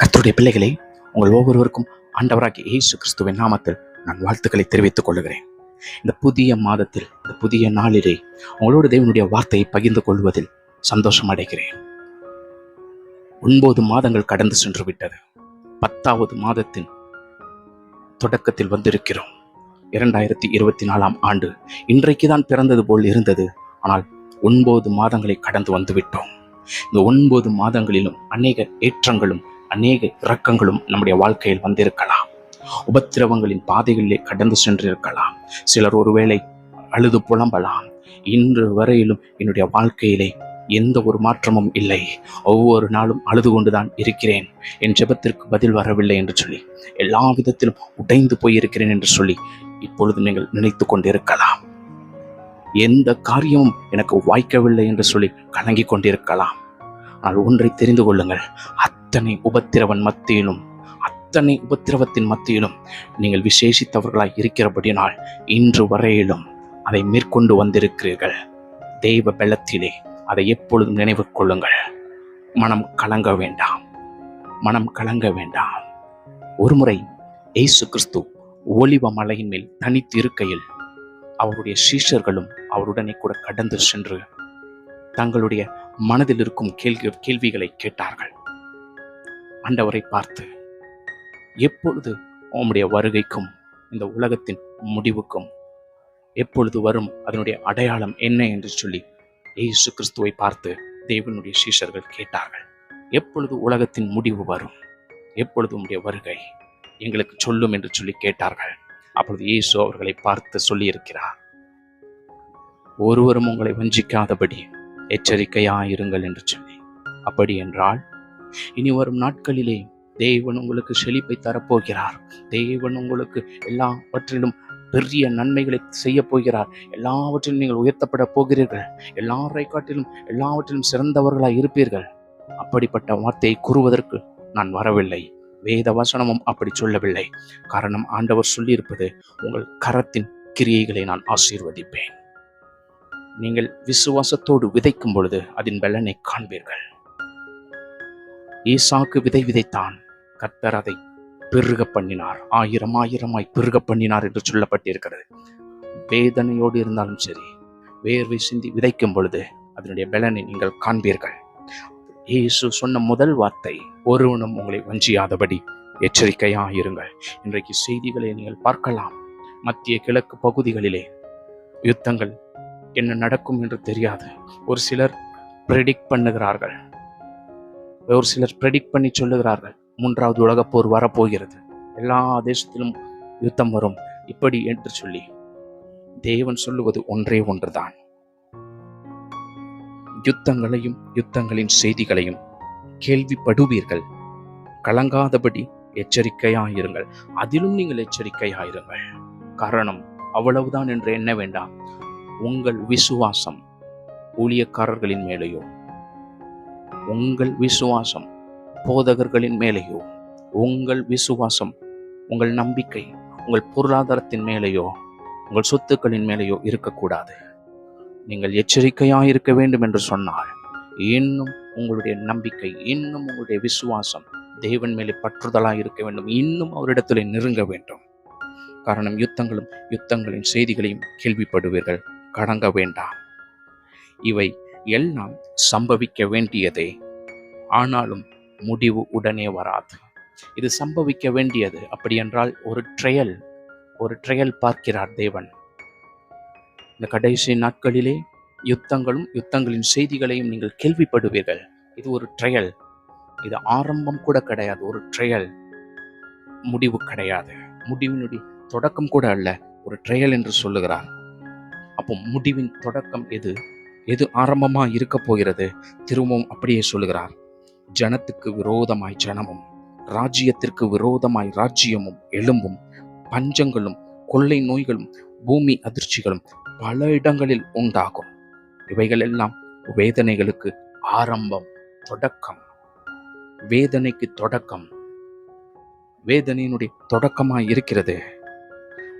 கத்துடைய பிள்ளைகளே உங்கள் ஒவ்வொருவருக்கும் ஆண்டவராகிய இயேசு கிறிஸ்துவின் நாமத்தில் நான் வாழ்த்துக்களை தெரிவித்துக் கொள்கிறேன் இந்த புதிய மாதத்தில் இந்த புதிய நாளிலே உங்களோடு தேவனுடைய வார்த்தையை பகிர்ந்து கொள்வதில் சந்தோஷம் அடைகிறேன். ஒன்பது மாதங்கள் கடந்து சென்று விட்டது. பத்தாவது மாதத்தின் தொடக்கத்தில் வந்திருக்கிறோம். இரண்டாயிரத்தி இருபத்தி நாலாம் ஆண்டு இன்றைக்கு தான் பிறந்தது போல் இருந்தது. ஆனால் ஒன்பது மாதங்களை கடந்து வந்துவிட்டோம். இந்த ஒன்பது மாதங்களிலும் அநேக ஏற்றங்களும் அநேக இரக்கங்களும் நம்முடைய வாழ்க்கையில் வந்திருக்கலாம். உபத்திரவங்களின் பாதைகளிலே கடந்து சென்றிருக்கலாம். சிலர் ஒருவேளை அழுது புலம்பலாம். இன்று வரையிலும் என்னுடைய வாழ்க்கையிலே எந்த ஒரு மாற்றமும் இல்லை. ஒவ்வொரு நாளும் அழுது கொண்டுதான் இருக்கிறேன். என் ஜெபத்திற்கு பதில் வரவில்லை என்று சொல்லி எல்லா விதத்திலும் உடைந்து போயிருக்கிறேன் என்று சொல்லி இப்பொழுது நீங்கள் நினைத்து கொண்டிருக்கலாம். எந்த காரியமும் எனக்கு வாய்க்கவில்லை என்று சொல்லி கலங்கி கொண்டிருக்கலாம். ஆனால் ஒன்றை தெரிந்து கொள்ளுங்கள். அத்தனை உபத்திரவன் மத்தியிலும் அத்தனை உபத்திரவத்தின் மத்தியிலும் நீங்கள் விசேஷித்தவர்களாய் இருக்கிறபடினால் இன்று வரையிலும் அதை மேற்கொண்டு வந்திருக்கிறீர்கள். தெய்வ பலத்திலே அதை எப்பொழுதும் நினைவு கொள்ளுங்கள். மனம் கலங்க வேண்டாம். மனம் கலங்க வேண்டாம். ஒருமுறை இயேசு கிறிஸ்து ஒலிவ மலையின் மேல் தனித்து இருக்கையில் அவருடைய சீஷர்களும் அவருடனே கூட கடந்து சென்று தங்களுடைய மனதில் இருக்கும் கேள்வி கேள்விகளை கேட்டார்கள். ஆண்டவரை பார்த்து எப்பொழுது உம்முடைய வருகைக்கும் இந்த உலகத்தின் முடிவுக்கும் எப்பொழுது வரும் அதனுடைய அடையாளம் என்ன? என்று சொல்லி இயேசு கிறிஸ்துவை பார்த்து தேவனுடைய சீஷர்கள் கேட்டார்கள். எப்பொழுது உலகத்தின் முடிவு வரும்? எப்பொழுது உம்முடைய வருகை? எங்களுக்கு சொல்லும் என்று சொல்லி கேட்டார்கள். அப்பொழுது இயேசு அவர்களை பார்த்து சொல்லியிருக்கிறார். ஒருவரும் உங்களை வஞ்சிக்காதபடி எச்சரிக்கையாயிருங்கள் என்று சொன்னேன். அப்படி என்றால் இனி வரும் நாட்களிலே தேவன் உங்களுக்கு செழிப்பை தரப்போகிறார். தேவன் உங்களுக்கு எல்லாவற்றிலும் பெரிய நன்மைகளை செய்ய போகிறார் எல்லாவற்றிலும் நீங்கள் உயர்த்தப்பட போகிறீர்கள். எல்லாரை காட்டிலும் எல்லாவற்றிலும் சிறந்தவர்களாய் இருப்பீர்கள். அப்படிப்பட்ட வார்த்தையை கூறுவதற்கு நான் வரவில்லை. வேத வசனமும் அப்படி சொல்லவில்லை. காரணம் ஆண்டவர் சொல்லியிருப்பது உங்கள் கரத்தின் கிரியைகளை நான் ஆசீர்வதிப்பேன். நீங்கள் விசுவாசத்தோடு விதைக்கும் பொழுது அதன் பலனை காண்பீர்கள். ஈசாக்கு விதை விதைத்தான். கர்த்தர் அதை பெருக பண்ணினார். ஆயிரம் ஆயிரமாய் பெருக பண்ணினார் என்று சொல்லப்பட்டிருக்கிறது. வேதனையோடு இருந்தாலும் சரி வேர்வை சிந்தி விதைக்கும் பொழுது அதனுடைய பலனை நீங்கள் காண்பீர்கள். இயேசு சொன்ன முதல் வார்த்தை ஒருவனும் உங்களை வஞ்சியாதபடி எச்சரிக்கையாயிருங்கள். இன்றைக்கு செய்திகளை நீங்கள் பார்க்கலாம். மத்திய கிழக்கு பகுதிகளிலே யுத்தங்கள் என்ன நடக்கும் என்று தெரியாது. ஒரு சிலர் ப்ரெடிக்ட் பண்ணுகிறார்கள். ஒரு சிலர் ப்ரெடிக்ட் பண்ணி சொல்லுகிறார்கள். மூன்றாவது உலகப்போர் வரப்போகிறது. எல்லா தேசத்திலும் யுத்தம் வரும். இப்படி என்று சொல்லி தேவன் சொல்லுவது ஒன்றே ஒன்றுதான். யுத்தங்களையும் யுத்தங்களின் செய்திகளையும் கேள்விப்படுவீர்கள். கலங்காதபடி எச்சரிக்கையாயிருங்கள். அதிலும் நீங்கள் எச்சரிக்கையாயிருங்கள். காரணம் அவ்வளவுதான் என்று எண்ண வேண்டாம். உங்கள் விசுவாசம் ஊழியக்காரர்களின் மேலேயோ உங்கள் விசுவாசம் போதகர்களின் மேலேயோ உங்கள் விசுவாசம் உங்கள் நம்பிக்கை உங்கள் பொருளாதாரத்தின் மேலேயோ உங்கள் சொத்துக்களின் மேலேயோ இருக்கக்கூடாது. நீங்கள் எச்சரிக்கையாக இருக்க வேண்டும் என்று சொன்னால் இன்னும் உங்களுடைய நம்பிக்கை இன்னும் உங்களுடைய விசுவாசம் தேவன் மேலே பற்றுதலாக இருக்க வேண்டும். இன்னும் அவரிடத்தில் நெருங்க வேண்டும். காரணம் யுத்தங்களும் யுத்தங்களின் செய்திகளையும் கேள்விப்படுவீர்கள். கடங்க வேண்டாம். இவை எல்லாம் சம்பவிக்க வேண்டியதே. ஆனாலும் முடிவு உடனே வராது. இது சம்பவிக்க வேண்டியது அப்படி என்றால் ஒரு ட்ரையல் ஒரு ட்ரையல் பார்க்கிறார் தேவன். இந்த கடைசி நாட்களிலே யுத்தங்களும் யுத்தங்களின் செய்திகளையும் நீங்கள் கேள்விப்படுவீர்கள். இது ஒரு ட்ரையல் இது ஆரம்பம் கூட கிடையாது ஒரு ட்ரையல் முடிவு கிடையாது. முடிவினுடைய தொடக்கம் கூட அல்ல ஒரு ட்ரையல் என்று சொல்லுகிறார். அப்போ முடிவின் தொடக்கம் எது? எது ஆரம்பமாக இருக்க போகிறது? திரும்பவும் அப்படியே சொல்லுகிறார். ஜனத்துக்கு விரோதமாய் ஜனமும் ராஜ்யத்திற்கு விரோதமாய் ராஜ்யமும் எலும்பும் பஞ்சங்களும் கொள்ளை நோய்களும் பூமி அதிர்ச்சிகளும் பல இடங்களில் உண்டாகும். இவைகள் எல்லாம் வேதனைகளுக்கு ஆரம்பம் தொடக்கம். வேதனைக்கு தொடக்கம். வேதனையினுடைய தொடக்கமாக இருக்கிறது.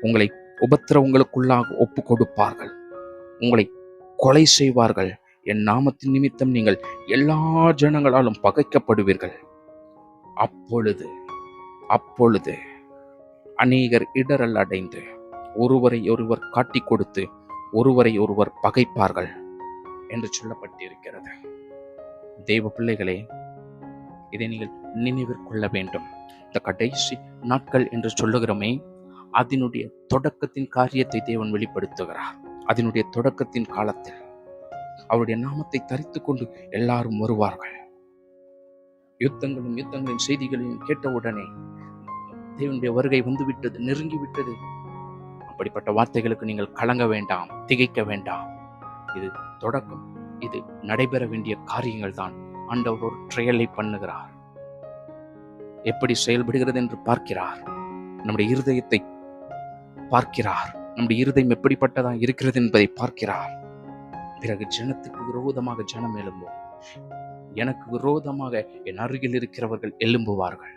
உங்களை உபத்திரவங்களுக்குள்ளாக ஒப்பு கொடுப்பார்கள் உங்களை கொலை செய்வார்கள். என் நாமத்தின் நிமித்தம் நீங்கள் எல்லா ஜனங்களாலும் பகைக்கப்படுவீர்கள். அப்பொழுது அப்பொழுது அநேகர் இடரல் அடைந்து ஒருவரை ஒருவர் காட்டிக் கொடுத்து ஒருவரை ஒருவர் பகைப்பார்கள் என்று சொல்லப்பட்டிருக்கிறது. தெய்வ பிள்ளைகளே இதை நீங்கள் நினைவிற்கொள்ள வேண்டும். இந்த கடைசி நாட்கள் என்று சொல்லுகிறோமே அதனுடைய தொடக்கத்தின் காரியத்தை தேவன் வெளிப்படுத்துகிறார். அதனுடைய தொடக்கத்தின் காலத்தில் அவருடைய நாமத்தை தரித்துக் கொண்டு எல்லாரும் வருவார்கள். யுத்தங்களும் யுத்தங்களின் செய்திகளையும் கேட்டவுடனே தேவனுடைய வருகை வந்துவிட்டது நெருங்கி விட்டது அப்படிப்பட்ட வார்த்தைகளுக்கு நீங்கள் கலங்க வேண்டாம் திகைக்க வேண்டாம். இது தொடக்கம் இது நடைபெற வேண்டிய காரியங்கள் தான். ஆண்டவர் ஒரு ட்ரையலை பண்ணுகிறார். எப்படி செயல்படுகிறது என்று பார்க்கிறார். நம்முடைய இருதயத்தை பார்க்கிறார். நம்முடைய இருதயம் எப்படிப்பட்டதாக இருக்கிறது என்பதை பார்க்கிறார். பிறகு ஜனத்துக்கு விரோதமாக ஜனம் எழும்பும். எனக்கு விரோதமாக என் அருகில் இருக்கிறவர்கள் எழும்புவார்கள்.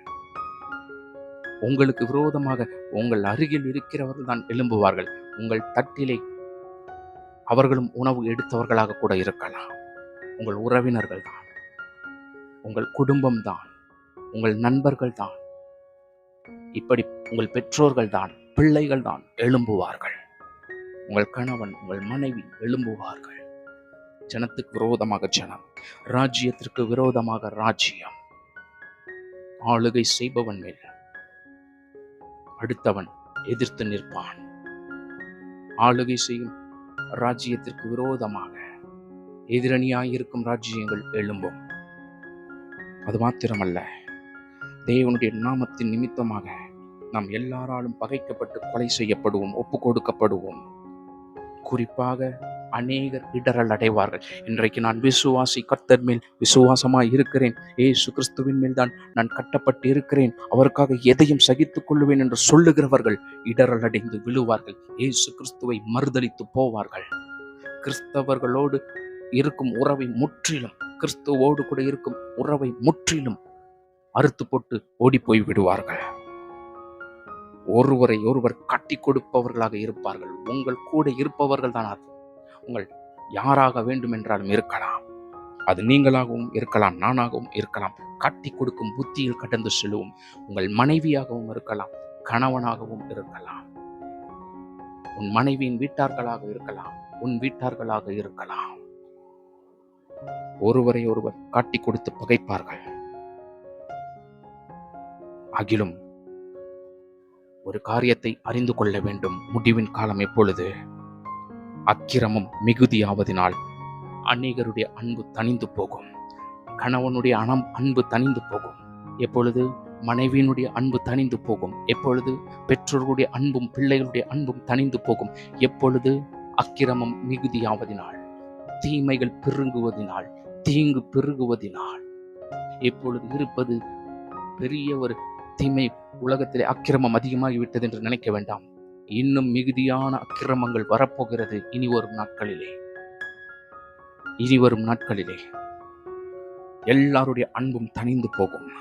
உங்களுக்கு விரோதமாக உங்கள் அருகில் இருக்கிறவர்கள் தான் எழும்புவார்கள். உங்கள் தட்டிலே அவர்களும் உணவு எடுத்தவர்களாக கூட இருக்கலாம். உங்கள் உறவினர்கள் தான். உங்கள் குடும்பம் தான். உங்கள் நண்பர்கள் தான். இப்படி உங்கள் பெற்றோர்கள் தான். பிள்ளைகள் தான் எழும்புவார்கள். உங்கள் கணவன் உங்கள் மனைவி எழும்புவார்கள். ஜனத்துக்கு விரோதமாக ஜனம் ராஜ்யத்திற்கு விரோதமாக ராஜ்யம். ஆளுகை செய்பவன் மேல் அடுத்தவன் எதிர்த்து நிற்பான். ஆளுகை செய்யும் ராஜ்யத்திற்கு விரோதமாக எதிரணியாயிருக்கும் ராஜ்யங்கள் எழும்பும். அது மாத்திரமல்ல தேவனுடைய நாமத்தின் நிமித்தமாக நாம் எல்லாராலும் பகைக்கப்பட்டு கொலை செய்யப்படுவோம் ஒப்பு கொடுக்கப்படுவோம் குறிப்பாக அநேகர் இடரல் அடைவார்கள். இன்றைக்கு நான் விசுவாசி கர்த்தர் மேல் விசுவாசமாய் இருக்கிறேன். ஏசு கிறிஸ்துவின் மேல் தான் நான் கட்டப்பட்டு இருக்கிறேன் அவருக்காக எதையும் சகித்துக் கொள்ளுவேன் என்று சொல்லுகிறவர்கள் இடரல் அடைந்து விழுவார்கள். ஏசு கிறிஸ்துவை மறுதளித்து போவார்கள். கிறிஸ்தவர்களோடு இருக்கும் உறவை முற்றிலும் கிறிஸ்துவோடு கூட இருக்கும் உறவை முற்றிலும் அறுத்து போட்டு ஓடி போய் விடுவார்கள். ஒருவரை ஒருவர் கட்டி கொடுப்பவர்களாக இருப்பார்கள். உங்கள் கூட இருப்பவர்கள் தான் அது. உங்கள் யாராக வேண்டும் என்றாலும் இருக்கலாம். அது நீங்களாகவும் இருக்கலாம் நானாகவும் இருக்கலாம். கட்டி கொடுக்கும் புத்தியில் கடந்து செல்லுவோம் உங்கள் மனைவியாகவும் இருக்கலாம் கணவனாகவும் இருக்கலாம். உன் மனைவியின் வீட்டார்களாக இருக்கலாம் உன் வீட்டார்களாக இருக்கலாம். ஒருவரை ஒருவர் காட்டி கொடுத்து பகைப்பார்கள். அகிலும் ஒரு காரியத்தை அறிந்து கொள்ள வேண்டும் முடிவின் காலம் எப்பொழுது? அக்கிரமம் மிகுதியாவதினால் அநேகருடைய அன்பு தணிந்து போகும். கணவனுடைய அனம் அன்பு தணிந்து போகும். எப்பொழுது? மனைவியினுடைய அன்பு தணிந்து போகும். எப்பொழுது? பெற்றோர்களுடைய அன்பும் பிள்ளைகளுடைய அன்பும் தணிந்து போகும். எப்பொழுது? அக்கிரமம் மிகுதியாவதினால் தீமைகள் பெருங்குவதினால் தீங்கு பெருகுவதினால். எப்பொழுது இருப்பது? பெரிய ஒரு தீமை உலகத்திலே அக்கிரமம் அதிகமாகிவிட்டது என்று நினைக்க வேண்டாம். இன்னும் மிகுதியான அக்கிரமங்கள் வரப்போகிறது இனி வரும் நாட்களிலே. இனி வரும் நாட்களிலே. எல்லாருடைய அன்பும் தணிந்து போகும்.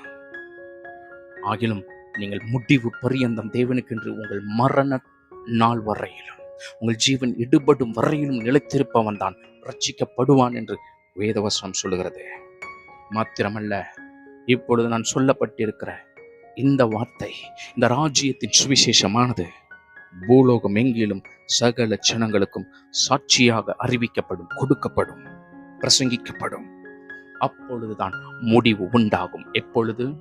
ஆகிலும் நீங்கள் முடிவு பரியந்தம் தேவனுக்கென்று உங்கள் மரண நாள் வரையிலும் உங்கள் ஜீவன் இடுபடும் வரையிலும் நிலைத்திருப்பவன் தான் ரட்சிக்கப்படுவான் என்று வேதவசனம் சொல்லுகிறது. மாத்திரமல்ல இப்பொழுது நான் சொல்லப்பட்டிருக்கிற இந்த வார்த்தை இந்த ராஜ்யத்தின் சுவிசேஷமானது பூலோகம் எங்கிலும் சகல ஜனங்களுக்கும் சாட்சியாக அறிவிக்கப்படும் கொடுக்கப்படும் பிரசங்கிக்கப்படும். அப்பொழுதுதான் முடிவு உண்டாகும். எப்பொழுது?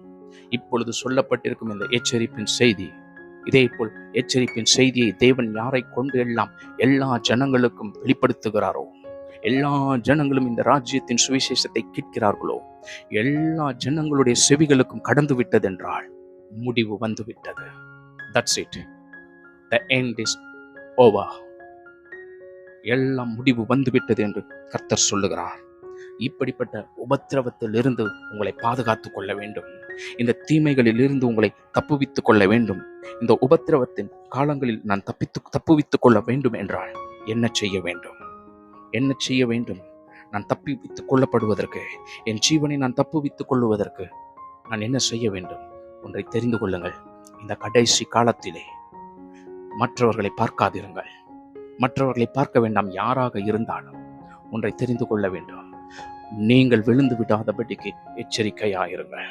இப்பொழுது சொல்லப்பட்டிருக்கும் இந்த எச்சரிப்பின் செய்தி. இதே போல் எச்சரிப்பின் செய்தியை தேவன் யாரை கொண்டு எல்லாம் எல்லா ஜனங்களுக்கும் வெளிப்படுத்துகிறாரோ? எல்லா ஜனங்களும் இந்த ராஜ்யத்தின் சுவிசேஷத்தை கேட்கிறார்களோ? எல்லா ஜனங்களுடைய செவிகளுக்கும் கடந்து விட்டதென்றால் முடிவு வந்துவிட்டது. That's it the end is over எல்லாம் முடிவு வந்துவிட்டது என்று கர்த்தர் சொல்லுகிறார். இப்படிப்பட்ட உபத்திரவத்திலிருந்து உங்களை பாதுகாத்து கொள்ள வேண்டும். இந்த தீமைகளில் இருந்து உங்களை தப்புவித்துக் கொள்ள வேண்டும். இந்த உபத்திரவத்தின் காலங்களில் நான் தப்பித்து தப்புவித்துக் கொள்ள வேண்டும் என்றால் என்ன செய்ய வேண்டும்? என்ன செய்ய வேண்டும்? நான் தப்பிவித்துக் கொள்ளப்படுவதற்கு என் ஜீவனை நான் தப்புவித்துக் கொள்வதற்கு நான் என்ன செய்ய வேண்டும்? ஒன்றை தெரிந்து கொள்ளுங்கள். இந்த கடைசி காலத்திலே மற்றவர்களை பார்க்காதிருங்கள். மற்றவர்களை பார்க்க வேண்டாம் யாராக இருந்தாலும் ஒன்றை தெரிந்து கொள்ள வேண்டும். நீங்கள் விழுந்து விடாதபடிக்கு எச்சரிக்கையாயிருங்கள்.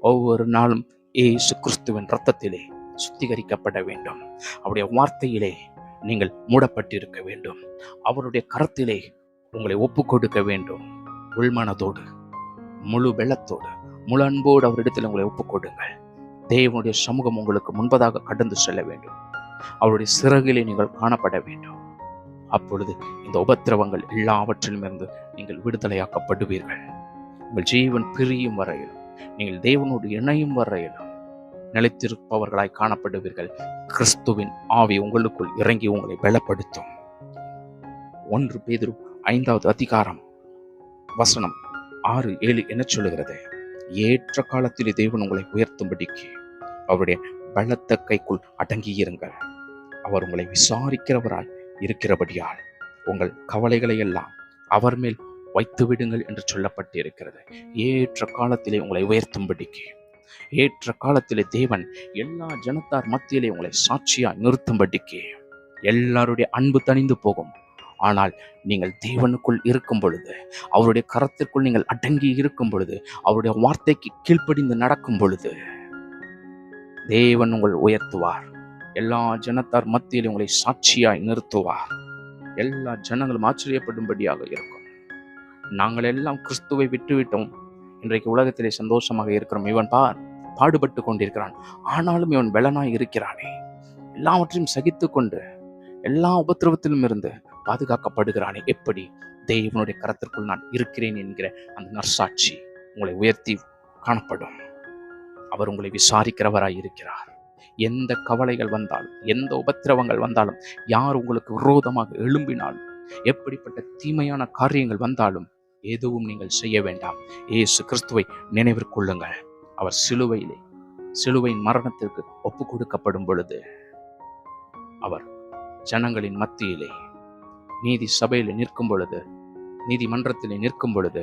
ஒவ்வொரு நாளும் ஏசு கிறிஸ்துவின் ரத்தத்திலே சுத்திகரிக்கப்பட வேண்டும். அவருடைய வார்த்தையிலே நீங்கள் மூடப்பட்டிருக்க வேண்டும். அவருடைய கரத்திலே உங்களை ஒப்பு கொடுக்க வேண்டும். உள்மனதோடு முழு வெள்ளத்தோடு முழு அன்போடு அவரிடத்தில் உங்களை ஒப்புக்கொடுங்கள். தேவனுடைய சமூகம் உங்களுக்கு முன்பதாக கடந்து செல்ல வேண்டும். அவருடைய சிறகிலே நீங்கள் காணப்பட வேண்டும். அப்பொழுது இந்த உபத்திரவங்கள் எல்லாவற்றிலும் இருந்து நீங்கள் விடுதலையாக்கப்படுவீர்கள். உங்கள் ஜீவன் பிரியும் வரையிலும் நீங்கள் தேவனோடு இணையும் வரையிலும் நிலைத்திருப்பவர்களாய் காணப்படுவீர்கள். கிறிஸ்துவின் ஆவி உங்களுக்குள் இறங்கி உங்களை பலப்படுத்தும். ஒன்று பேதரும் ஐந்தாவது அதிகாரம் வசனம் ஆறு ஏழு என சொல்லுகிறது. ஏற்ற காலத்தில் தேவன் உங்களை உயர்த்தும்படிக்கு அவருடைய பலத்த கைக்குள் அடங்கியிருங்கள். அவர் உங்களை விசாரிக்கிறவராய் இருக்கிறபடியால் உங்கள் கவலைகளை எல்லாம் அவர் மேல் வைத்து விடுங்கள் என்று சொல்லப்பட்டு இருக்கிறது ஏற்ற காலத்திலே உங்களை உயர்த்தும்படிக்கு ஏற்ற காலத்திலே தேவன் எல்லா ஜனத்தார் மத்தியிலே உங்களை சாட்சியாய் நிறுத்தும்படிக்கு எல்லாருடைய அன்பு தணிந்து போகும். ஆனால் நீங்கள் தேவனுக்குள் இருக்கும் பொழுது அவருடைய கரத்திற்குள் நீங்கள் அடங்கி இருக்கும் பொழுது அவருடைய வார்த்தைக்கு கீழ்ப்படிந்து நடக்கும் பொழுது தேவன் உங்கள் உயர்த்துவார். எல்லா ஜனத்தார் மத்தியில் உங்களை சாட்சியாய் நிறுத்துவார். எல்லா ஜனங்களும் ஆச்சரியப்படும்படியாக இருக்கும். நாங்கள் எல்லாம் கிறிஸ்துவை விட்டுவிட்டோம். இன்றைக்கு உலகத்திலே சந்தோஷமாக இருக்கிறோம். இவன் பார் பாடுபட்டு கொண்டிருக்கிறான். ஆனாலும் இவன் பலனாய் இருக்கிறானே. எல்லாவற்றையும் சகித்து கொண்டு எல்லா உபத்திரவத்திலும் இருந்து பாதுகாக்கப்படுகிறானே. எப்படி? தேவனுடைய கரத்திற்குள் நான் இருக்கிறேன் என்கிற அந்த நற்சாட்சி உங்களை உயர்த்தி காணப்படும். அவர் உங்களை விசாரிக்கிறவராய் இருக்கிறார். எந்த கவலைகள் வந்தாலும் எந்த உபத்திரவங்கள் வந்தாலும் யார் உங்களுக்கு விரோதமாக எழும்பினாலும் எப்படிப்பட்ட தீமையான காரியங்கள் வந்தாலும் எதுவும் நீங்கள் செய்ய வேண்டாம். ஏசு கிறிஸ்துவை நினைவிற்கொள்ளுங்கள் அவர் சிலுவையிலே சிலுவையின் மரணத்திற்கு ஒப்பு கொடுக்கப்படும் பொழுது அவர் ஜனங்களின் மத்தியிலே நீதி சபையில் நிற்கும் பொழுது நீதிமன்றத்தில் நிற்கும் பொழுது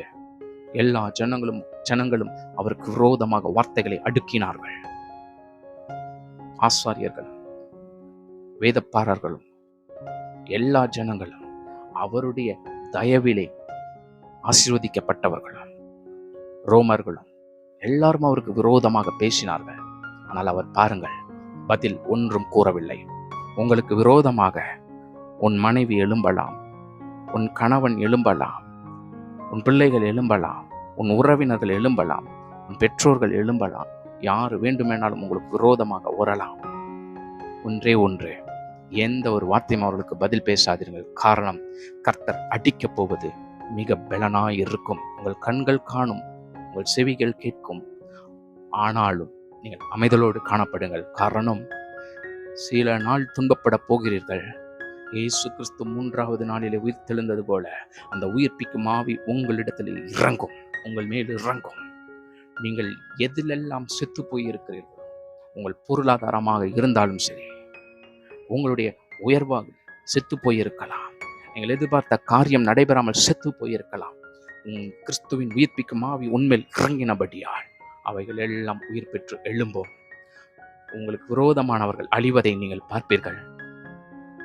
எல்லா ஜனங்களும் ஜனங்களும் அவருக்கு விரோதமாக வார்த்தைகளை அடுக்கினார்கள். ஆசாரியர்கள் வேதப்பாரர்களும் எல்லா ஜனங்களும் அவருடைய தயவிலே ஆசீர்வதிக்கப்பட்டவர்களும் ரோமர்களும் எல்லாரும் அவருக்கு விரோதமாக பேசினார்கள். ஆனால் அவர் பாருங்கள் பதில் ஒன்றும் கூறவில்லை. உங்களுக்கு விரோதமாக உன் மனைவி எழும்பலாம் உன் கணவன் எழும்பலாம் உன் பிள்ளைகள் எழும்பலாம் உன் உறவினர்கள் எழும்பலாம் உன் பெற்றோர்கள் எழும்பலாம் யார் வேண்டுமானாலும் உங்களுக்கு விரோதமாக உறலாம் ஒன்றே ஒன்று எந்த ஒரு வார்த்தையும் அவர்களுக்கு பதில் பேசாதீர்கள். காரணம் கர்த்தர் அடிக்கப் போவது மிக பலனாய் இருக்கும். உங்கள் கண்கள் காணும் உங்கள் செவிகள் கேட்கும். ஆனாலும் நீங்கள் அமைதலோடு காணப்படுங்கள். காரணம் சில நாள் துன்பப்பட போகிறீர்கள். இயேசு கிறிஸ்து மூன்றாவது நாளிலே உயிர் தெழுந்தது போல அந்த உயிர்ப்பிக்கும் ஆவி உங்களிடத்தில் இறங்கும் உங்கள் மேல் இறங்கும். நீங்கள் எதிலெல்லாம் செத்து போயிருக்கிறீர்கள் உங்கள் பொருளாதாரமாக இருந்தாலும் சரி உங்களுடைய உயர்வாக செத்து போயிருக்கலாம். நீங்கள் எதிர்பார்த்த காரியம் நடைபெறாமல் செத்து போயிருக்கலாம். கிறிஸ்துவின் உயிர்ப்பிக்கும் ஆவி உண்மையில் இறங்கினபடியால் அவைகள் எல்லாம் உயிர் பெற்று எழும்போம். உங்களுக்கு விரோதமானவர்கள் அழிவதை நீங்கள் பார்ப்பீர்கள்.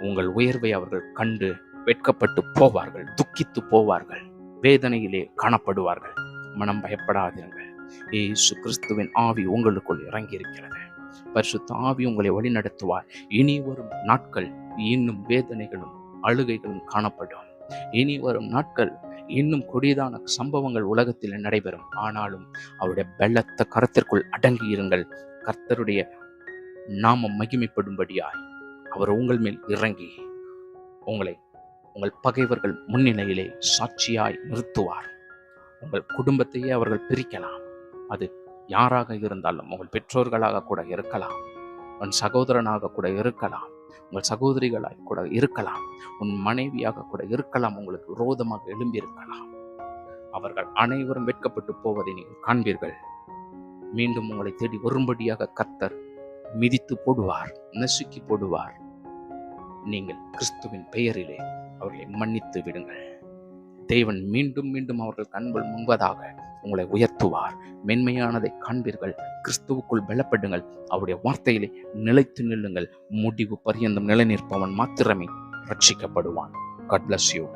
உங்கள் உயர்வை அவர்கள் கண்டு வெட்கப்பட்டு போவார்கள் துக்கித்து போவார்கள் வேதனையிலே காணப்படுவார்கள். மனம் பயப்படாதீர்கள் இயேசு கிறிஸ்துவின் ஆவி உங்களுக்குள் இறங்கி இருக்கிறது பரிசுத்த ஆவி உங்களை வழிநடத்துவார். இனி வரும் நாட்கள் இன்னும் வேதனைகளும் அழுகைகளும் காணப்படும். இனி வரும் நாட்கள் இன்னும் கொடிதான சம்பவங்கள் உலகத்தில் நடைபெறும். ஆனாலும் அவருடைய பலத்த கரத்திற்குள் அடங்கி இருங்கள் கர்த்தருடைய நாமம் மகிமைப்படும்படியாய். அவர் உங்கள் மேல் இறங்கி உங்களை உங்கள் பகைவர்கள் முன்னிலையிலே சாட்சியாய் நிறுத்துவார். உங்கள் குடும்பத்தையே அவர்கள் பிரிக்கலாம். அது யாராக இருந்தாலும் உங்கள் பெற்றோர்களாக கூட இருக்கலாம். உன் சகோதரனாக கூட இருக்கலாம். உங்கள் சகோதரிகளாக கூட இருக்கலாம். உன் மனைவியாக கூட இருக்கலாம். உங்களுக்கு விரோதமாக எழும்பியிருக்கலாம். அவர்கள் அனைவரும் வெட்கப்பட்டு போவதை நீங்கள் காண்பீர்கள். மீண்டும் உங்களை தேடி வரும்படியாக கத்தர் மிதித்து போடுவார் நசுக்கி போடுவார். நீங்கள் கிறிஸ்துவின் பெயரிலே அவர்களை மன்னித்து விடுங்கள். தேவன் மீண்டும் மீண்டும் அவர்கள் கண்கள் முன்பதாக உங்களை உயர்த்துவார். மென்மையானதை காண்பீர்கள் கிறிஸ்துவுக்குள் பலப்படுங்கள். அவருடைய வார்த்தையிலே நிலைத்து நில்லுங்கள். முடிவு பரியந்தம் நிலை நிற்பவன் மாத்திரமே ரட்சிக்கப்படுவான். கட்லஸ் யூ